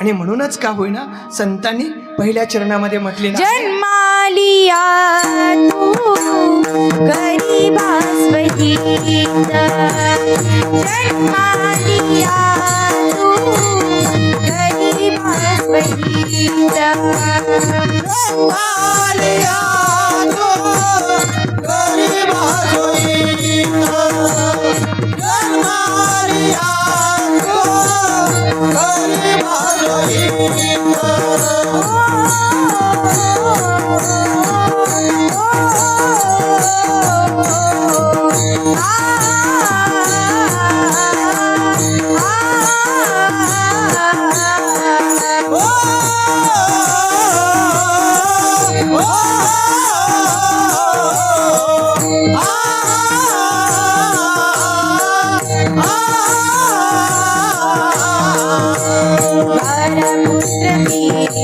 आणि म्हणूनच का होईना संतांनी पहिल्या चरणामध्ये म्हटले जन्मालिया Oh